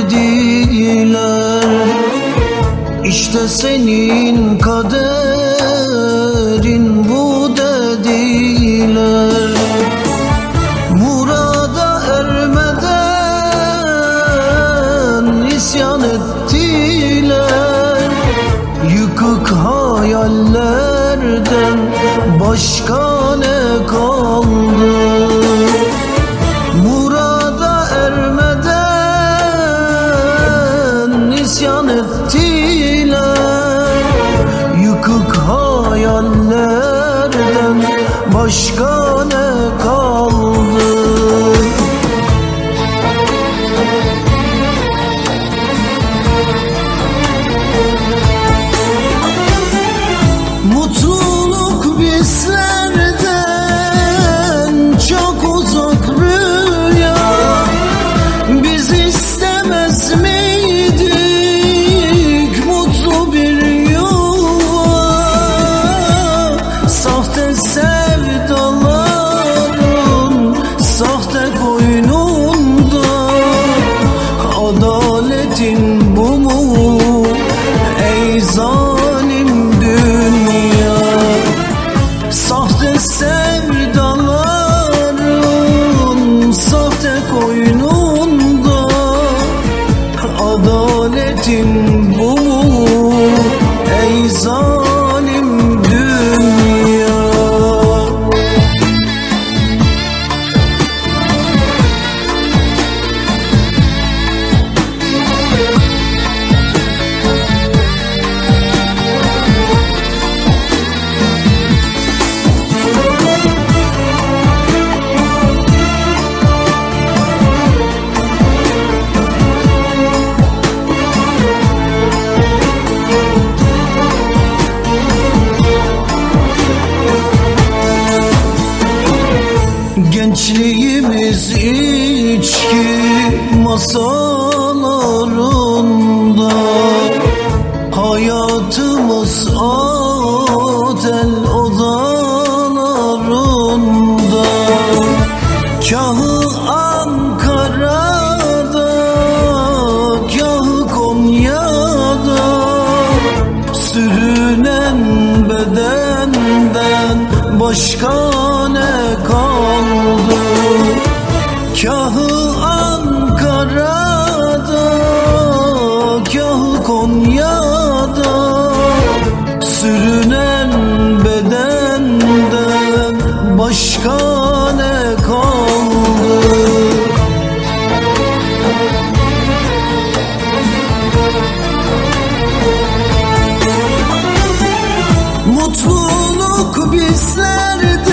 verdiler İşte senin kaderin bu dediler. Murada ermeden isyan ettiler. Yıkık hayallerden başka ne kaldı başka Adaletin bu mu ey zalim masalarında Hayatımız otel odalarında Kahı Ankara'da, kahı Konya'da. Sürünen bedenden başka ne kaldı? Kahı başka ne kaldı Mutluluk bizlerde